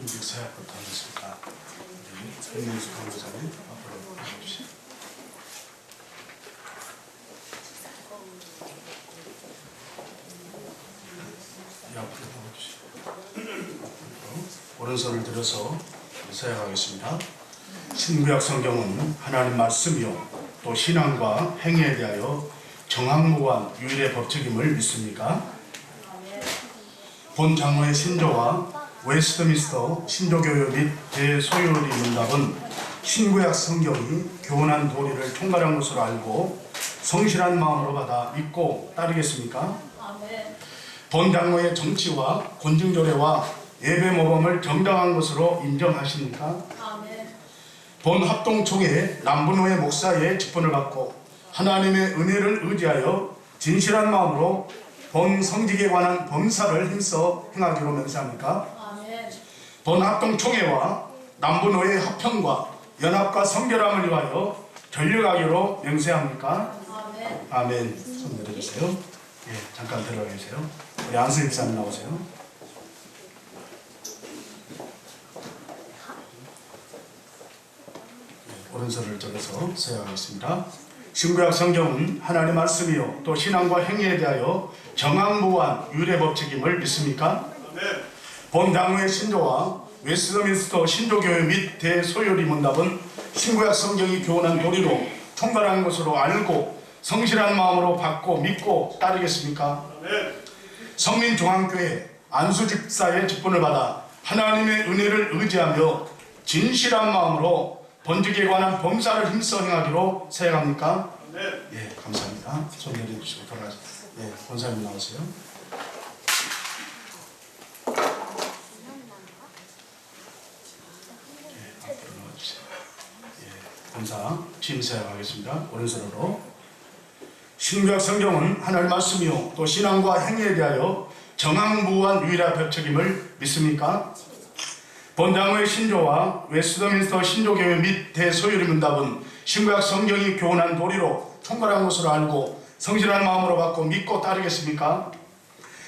임직 사역부터 하겠습니다. 우리 설명수 강사님 앞으로 나와주시죠. 오른손을 들어서 사역하겠습니다. 신구약 성경은 하나님 말씀이요 또 신앙과 행위에 대하여 정확무한 유일의 법칙임을 믿습니까? 본 장로의 신조와 웨스트민스터 신조교회 및 대소요리 문답은 신구약 성경이 교훈한 도리를 총괄한 것으로 알고 성실한 마음으로 받아 믿고 따르겠습니까? 본 장로의 정치와 권증조례와 예배 모범을 정당한 것으로 인정하십니까? 본 합동총회 남분호의 목사의 직분을 받고 하나님의 은혜를 의지하여 진실한 마음으로 본 성직에 관한 범사를 힘써 행하기로 맹세합니까? 본 합동총회와 남분호의 합평과 연합과 성결함을 위하여 전력하기로 맹세합니까? 아멘. 손 내려주세요. 예, 잠깐 들어가 계세요. 우리 안수 입사님 나오세요. 예, 오른손을 들어서 서야하겠습니다. 신구약 성경은 하나님의 말씀이요 또 신앙과 행위에 대하여 정확무한 유래 법칙임을 믿습니까? 본 장로의 신조와 웨스트민스터 신조교회 및 대소요리 문답은 신구약 성경이 교훈한 도리로 통달한 것으로 알고 성실한 마음으로 받고 믿고 따르겠습니까? 성민중앙교회 안수집사의 직분을 받아 하나님의 은혜를 의지하며 진실한 마음으로 번직에 관한 범사를 힘써 행하기로 세행합니까? 예, 감사합니다. 손 내려주시고 돌아가세요. 예, 본사님 나오세요. 예, 앞으로 나와주세요. 예, 본사 취임사역하겠습니다. 오른손으로. 신구약 성경은 하나님 말씀이요 또 신앙과 행위에 대하여 정확무한 유일한 법칙임을 믿습니까? 본장의 신조와 웨스트민스터 신조교회 및 대소유리 문답은 신구약 성경이 교훈한 도리로 총괄한 것으로 알고 성실한 마음으로 받고 믿고 따르겠습니까?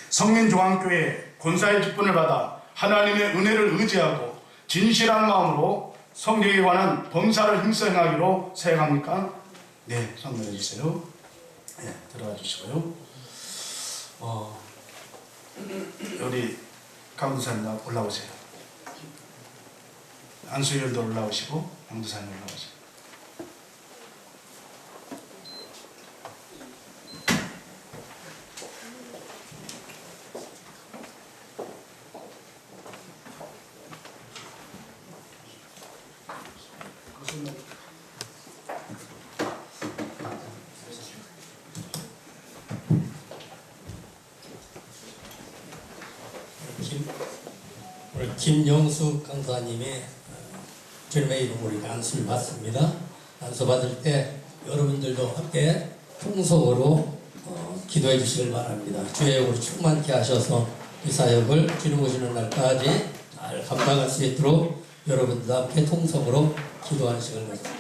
성민중앙교회 권사의 직분을 받아 하나님의 은혜를 의지하고 진실한 마음으로 성경에 관한 범사를 힘써 행하기로 세행합니까? 네, 손 내려주세요. 네, 들어가 주시고요. 어, 우리 강도사님 나 올라오세요. 안수열도 올라오시고 강도사님 올라오세요. 김, 오늘 김영수 강사님의 어, 주님의 이름으로 이렇게 안수를 받습니다. 안수 받을 때 여러분들도 함께 통성으로 어, 기도해 주시길 바랍니다. 주의 영으로 충만케 하셔서 이 사역을 주님 오시는 날까지 잘 감당할 수 있도록 여러분들 함께 통성으로 기도하시길 바랍니다.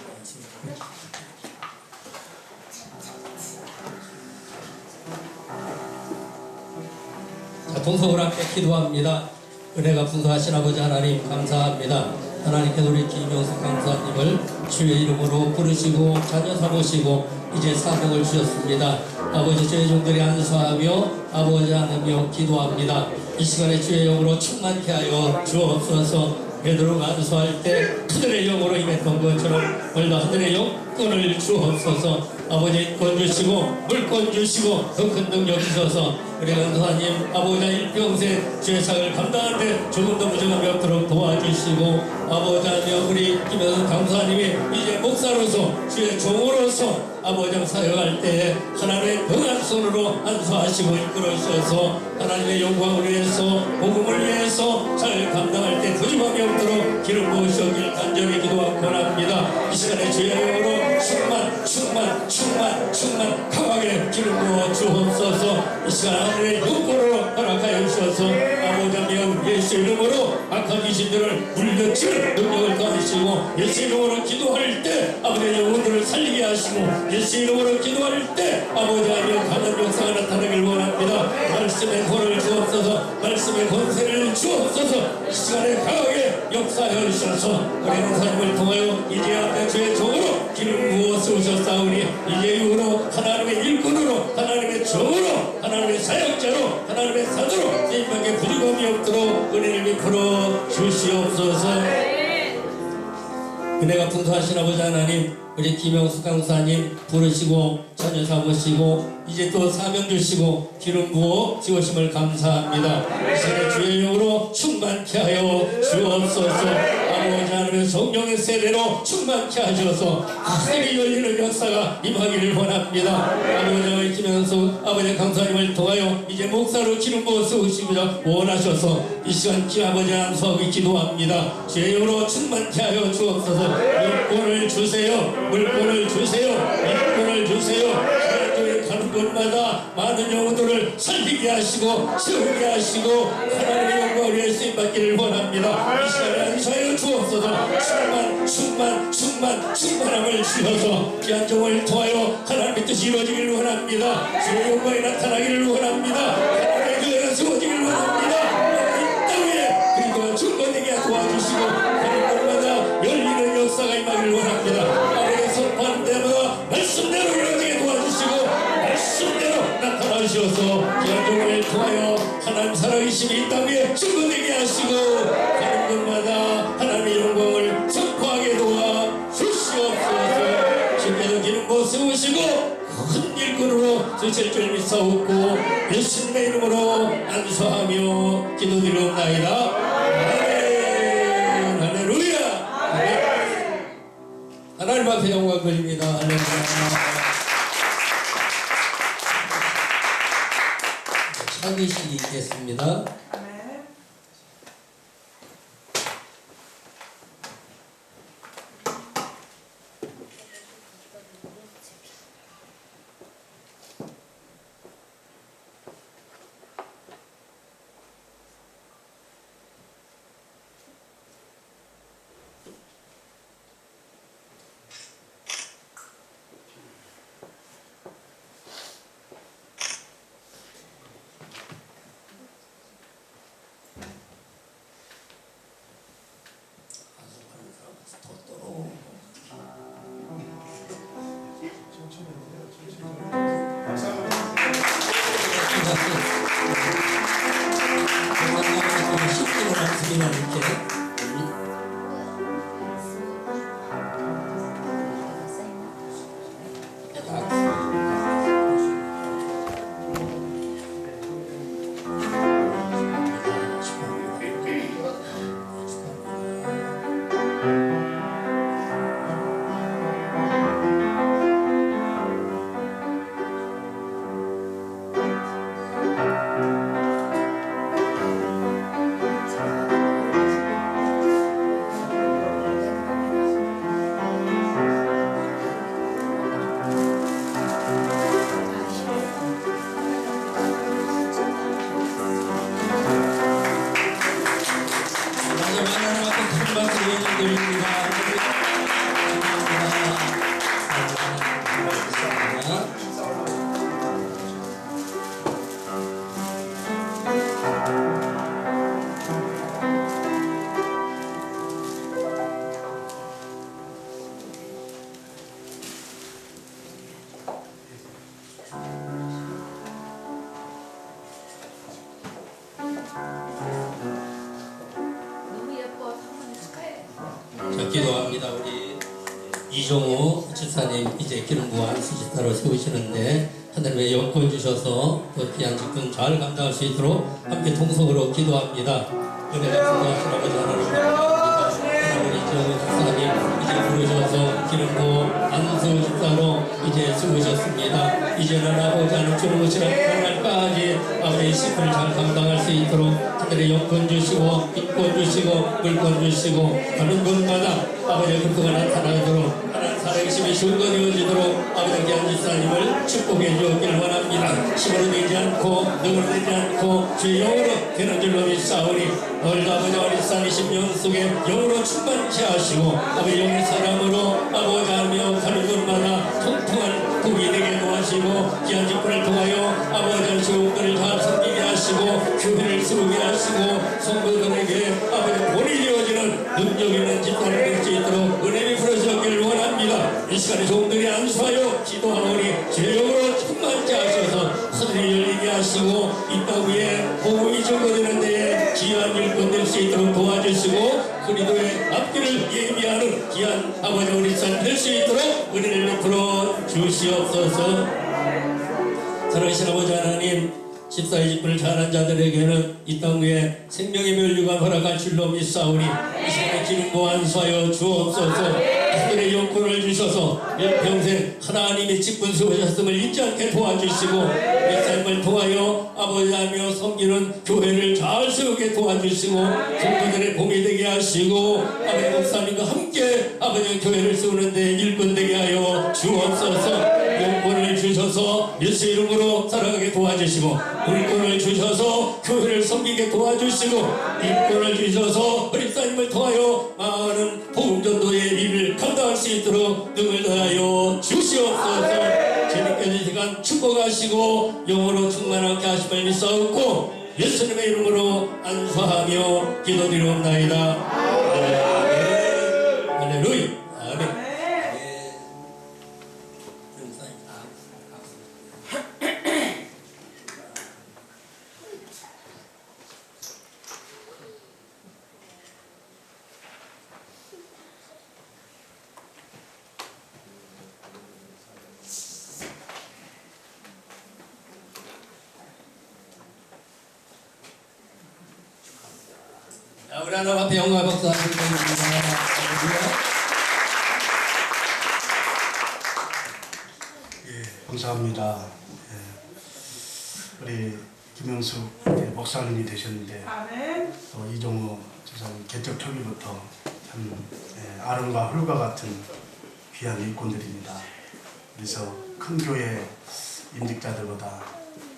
자, 동성으로 함께 기도합니다. 은혜가 풍성하신 아버지 하나님 감사합니다. 하나님께서 우리 김영수 강사님을 주의 이름으로 부르시고 자녀 삼으시고 이제 사복을 주셨습니다. 아버지 주의 종들이 안수하며 아버지 하나며 기도합니다. 이 시간에 주의 영으로 충만케 하여 주옵소서 베드로가 안수할 때 하늘의 영으로 임했던 것처럼 오늘도 하늘의 영권을 주옵소서 아버지 권 주시고 물권 주시고 더큰 능력 주셔서 우리 강사님 아버지 일평생 주의 상을 감당하는데 조금 더 무정함이 없도록 도와주시고 아버지 하며 우리 김현수 강사님이 이제 목사로서 주의 종으로서 아버지 사역할 때 하나님의 등한 손으로 안수하시고 이끌어 주셔서 하나님의 영광을 위해서 복음을 위해서 잘 감당할 때 거짓말이 없도록 기름 부으시길 간절히 기도하고 원합니다. 이 시간에 주의 영으로 충만 충만 충만 충만 강하게 기름 부어 주옵소서. 이 시간 하늘의 육고로 허락하여 주셔서 예수 이름으로 악한 귀신들을 물려칠 능력을 가지시고 예수 이름으로 기도할 때 아버지의 영혼들을 살리게 하시고 예수 이름으로 기도할 때 아버지 하며 가는 역사가 나타나길 원합니다. 말씀의 권을 주옵소서 말씀의 권세를 주옵소서 이 시간에 강하게 역사하여 주셔서 우리 목사님을 통하여 이제 앞에 주의 종으로 기름 부어 쓰셨사오니 이제 이후로 하나님의 일꾼으로 하나님의 종으로 하나님의 사역자로 하나님의 사도로 세임밖에 부족함이 없도록 은혜를 베풀어 주시옵소서 은혜가 풍성하신 아버지 하나님 우리 김영수 강사님 부르시고 전혀 삼으시고 이제 또 사명 주시고 기름 부어 지으심을 감사합니다. 이 시간에 주의 영으로 충만케 하여 주옵소서 아버지 하나님의 성령의 세례로 충만케 하셔서 하늘이 열리는 역사가 임하기를 원합니다. 아버지 하나님 김영수 아버지 강사님을 통하여 이제 목사로 기름 부어 쓰시고자 원하셔서 이 시간 기 아버지 안수하고 기도합니다. 주의 영으로 충만케 하여 주옵소서. 물권을 주세요. 물권을 주세요. 물권을 주세요 곳마다 많은 영혼들을 살리게 하시고 세우게 하시고 하나님의 영광을 위해 쓰임받기를 원합니다. 이 시간에 안수하여 주옵소서 충만 충만 충만 충만함을 주셔서 귀한 종을 통하여 하나님의 뜻이 이루어지기를 원합니다. 주의 영광이 나타나기를 원합니다. 하나님의 교회가 세워지기를 원합니다 귀한 종을 통하여 하나님 살아계심이 이 땅에 증거되게 하시고 가는 곳마다 하나님의 영광을 선포하게 도와 주시옵소서. 기름 부어 세우시고 큰 일꾼으로 쓰실 줄 믿사옵고 예수님의 이름으로 안수하며 기도드리옵나이다. 아멘. 할렐루야. 아멘. 하나님 앞에 영광 돌립니다. 할렐루야 차기식이 있겠습니다 십 기도합니다. 우리 이종우 집사님 이제 기름 부한 수지타로 세우시는데 하늘의 여권 주셔서 또 귀한 직분 잘 감당할 수 있도록 함께 통성으로 기도합니다. 풍성하신 아버지 하나님 감사합니다. 하나님 이종우 집사님 이제 부르셔서 기름 부어 안수 집사로 이제 세우셨습니다. 이제는 아버지 하나님 그날까지 아버지의 식분을 잘 감당할 수 있도록 하늘의 영권 주시고 인권 주시고 물권 주시고 가는 곳마다 아버지의 그가 나타나도록 하나님 살아계심이 증거되어지도록 아버지 귀한 집사님을 축복해 주었기를 원합니다. 힘으로 되지 않고 능으로 되지 않고 주의 영으로 되는 줄로 믿사오니 오늘도 아버지 어린 산이신 영 속에 영으로 충만케 하시고 아버지 영의 사람으로 아버지 하며 가는 곳마다 통통한 복이 되게 도와시고 귀한 직분을 통하여 아버지 주용들을 다 섬기게 하시고 교회를 세우게 하시고 성도들에게 아버지 본이 되어지는 능력 있는 집단을 될수 있도록 은혜를 시간에 종들이 안수하여 기도하오니 주여로 충만케 하셔서 하늘이 열리게 하시고 이 땅 위에 복음이 증거되는 데에 귀한 일꾼 될 수 있도록 도와주시고 그리도의 앞길을 예비하는 귀한 아버지 우리 삶될수 있도록 은혜를 베풀어 주시옵소서. 사랑하신 아버지 하나님 십사의 직분을 잘한 자들에게는 이 땅 위에 생명의 멸류관 허락할 줄로 믿사오니 이 시간에 기름고 안수하여 주옵소서 하늘의 영권을 주셔서 일평생 하나님의 직분 세우셨음을 잊지 않게 도와주시고 이 삶을 통하여 아버지 하며 섬기는 교회를 잘 세우게 도와주시고 성도들의 봄이 되게 하시고 아버지 목사님과 함께 아버지 교회를 세우는데 일꾼 되게 하여 주옵소서. 용권을 주셔서 예수 이름으로 살아가게 도와주시고 물권을 주셔서 교회를 섬기게 도와주시고 인권을 주셔서 그리스도님을 통하여 많은 복음전도의 수 있도록 능을 다하여 주시옵소서. 주님께서 이 시간 축복하시고 영으로 충만하게 하심을 믿사옵고 예수님의 이름으로 안수하며 기도드리옵나이다 아멘 할렐루야 아멘 자, 우리 하나님 앞에 영광 박수 한번 드립니다. 할렐루야. 예, 감사합니다. 예. 우리 김영숙 예, 목사님이 되셨는데 아멘. 또 이종호 지사님 개척 초기부터 참 예, 아름과 흙과 같은 귀한 일꾼들입니다. 그래서 큰 교회 임직자들보다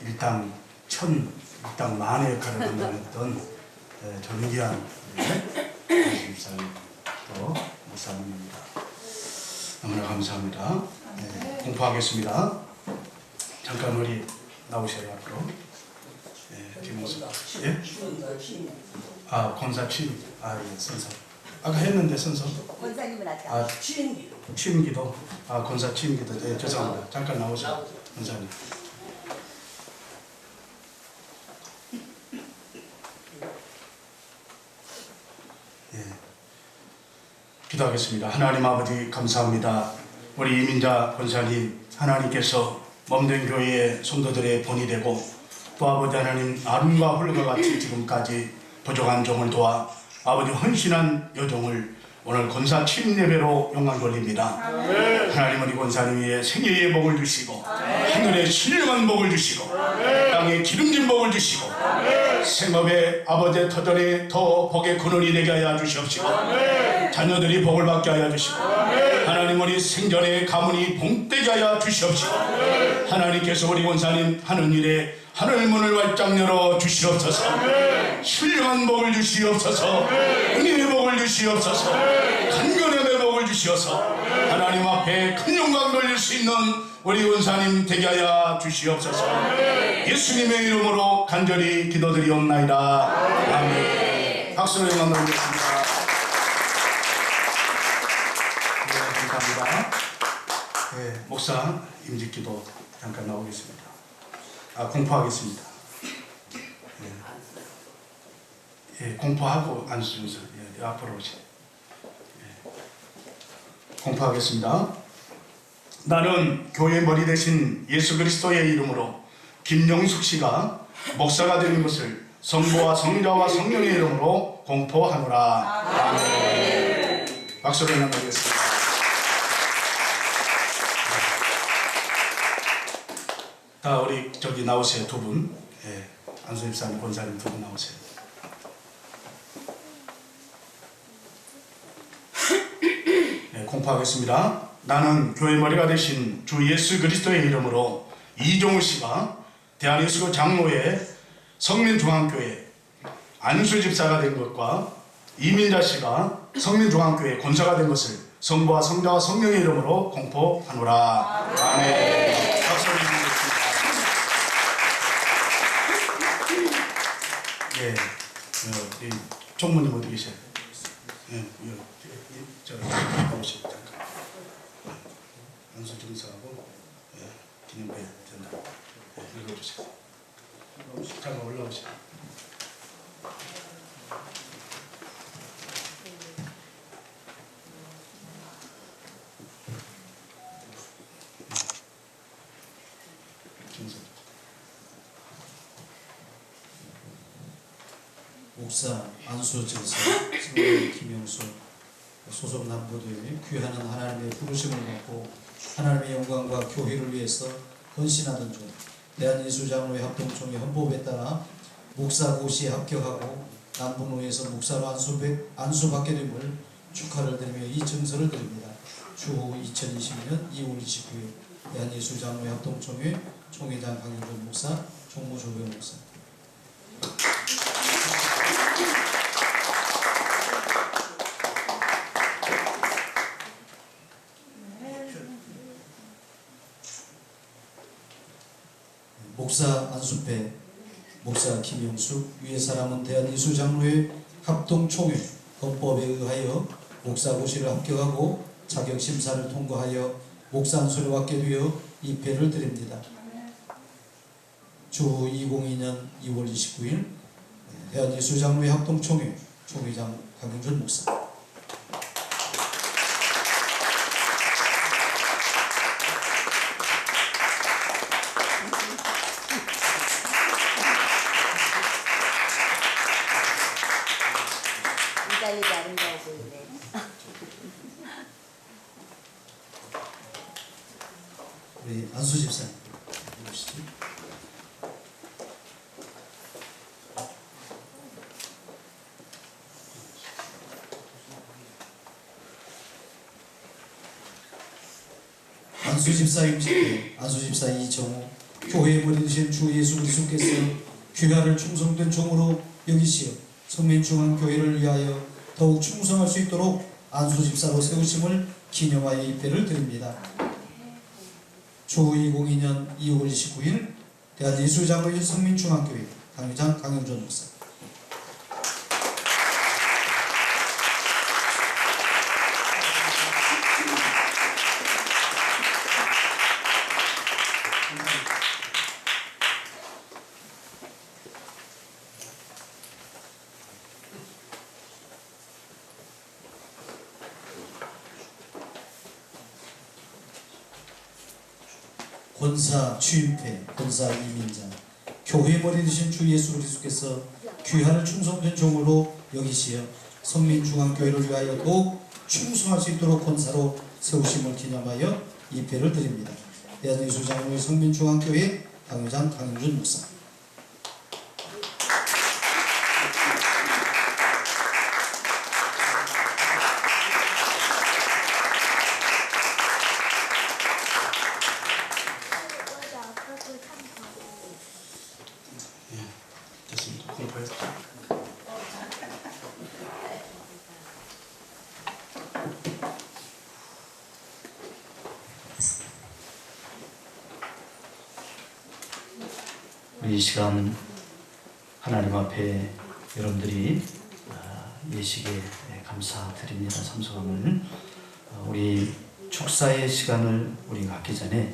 일당 천, 일당 만의 역할을 감당했던 예, 존귀한 예, 목사님 또 목사님입니다. 너무나 감사합니다. 예, 공포하겠습니다. 잠깐 우리 나오셔요 앞으로. 예, 김호수. 예? 아 권사취 아 예, 선서. 아까 했는데 선서? 권사님은 아까 아 취임기도? 아 권사 취임기도. 예, 죄송합니다. 잠깐 나오세요 권사님. 예. 기도하겠습니다. 하나님 아버지 감사합니다. 우리 이민자 권사님 하나님께서 몸된 교회의 성도들의 본이 되고 또 아버지 하나님 아름과 홀과 같이 지금까지 부족한 종을 도와 아버지 헌신한 여종을 오늘 권사 예배로 영광 돌립니다. 하나님 우리 권사님 위에 생애의 복을 주시고 하늘에 신령한 복을 주시고 땅에 기름진 복을 주시고 생업의 아버지의 터전에 더 복의 근원이 되게 하여 주시옵시고 자녀들이 복을 받게 하여 주시고 하나님 우리 생전의 가문이 하여 주시옵시고 하나님께서 우리 권사님 하는 일에 하늘 문을 활짝 열어 주시옵소서. 신령한 복을 주시옵소서. 은혜의 복을 주시옵소서. 간건함의 복을 주시옵소서. 하나님 앞에 큰 영광 돌릴 수 있는 우리 원사님 되게 하여 주시옵소서. 예수님의 이름으로 간절히 기도드리옵나이다. 아멘. 박수로 영광 돌리겠습니다 네 감사합니다 네, 목사 임직기도 잠깐 나오겠습니다 아 공포하겠습니다 예, 공포하고 안수 순서 예, 앞으로 오세요. 예. 공포하겠습니다. 나는 교회 머리 대신 예수 그리스도의 이름으로 김영숙 씨가 목사가 되는 것을 성부와 성자와 성령의 이름으로 공포하노라. 아멘. 박수로 나누겠습니다. 다 우리 저기 나오세요 두 분. 예, 안수입사님 권사님 두 분 나오세요. 네, 공포하겠습니다. 나는 교회 머리가 되신 주 예수 그리스도의 이름으로 이종우 씨가 대한예수교 장로회 성민중앙교회 안수 집사가 된 것과 이민자 씨가 성민중앙교회 권사가 된 것을 성부와 성자와 성령의 이름으로 공포하노라. 아멘. 예, 어, 이 총무님 어디 계세요? 예, 예, 예 저, 나오십니다. 연수 증서하고 예, 기념비 된다. 예, 읽어주세요. 잠깐 올라오세요. 목사 안수 증서 성도 김영수 소속 남부들이 귀하는 하나님의 부르심을 받고 하나님의 영광과 교회를 위해서 헌신하던 중 대한예수장로회 합동총회 헌법에 따라 목사고시에 합격하고 남부노에서 목사로 안수배, 안수받게 됨을 축하를 드리며 이 증서를 드립니다. 추후 2020년 2월 29일 대한예수장로회 합동총회 총회장 강인준 목사, 총무조병 목사 목사 안수배, 목사 김영숙, 위의 사람은 대한예수장로회 합동 총회 헌법에 의하여 목사 고시를 합격하고 자격 심사를 통과하여 목사 안수를 받게 되어 입회를 드립니다. 주 2002년 2월 29일 대한예수장로회 합동총회 총회장 강영준 목사 이달리기 아름다워 보이네. 우리 안수 집사님 오시죠. 안수 집사 임직회 안수 집사 이정호 교회에 버리신 주 예수 그리스도께서 귀하를 충성된 종으로 여기시어 성민중앙교회를 위하여 더욱 충성할 수 있도록 안수 집사로 세우심을 기념하여 입회를 드립니다. 주 2002년 2월 29일 대한예수장로회 성민중앙교회 강의장 강영준 목사 권사 취임회 권사 이민자 교회 머리 되신 주 예수 그리스도께서 귀하를 충성된 종으로 여기시어 성민중앙교회를 위하여 더욱 충성할 수 있도록 권사로 세우심을 기념하여 입회를 드립니다. 대한예수장로회 성민중앙교회 당회장 강윤준 목사 예, 됐습니다. 공포해. 우리 이 시간 하나님 앞에 여러분들이 아, 예식에 감사드립니다. 참석함을 어, 우리 축사의 시간을 우리 갖기 전에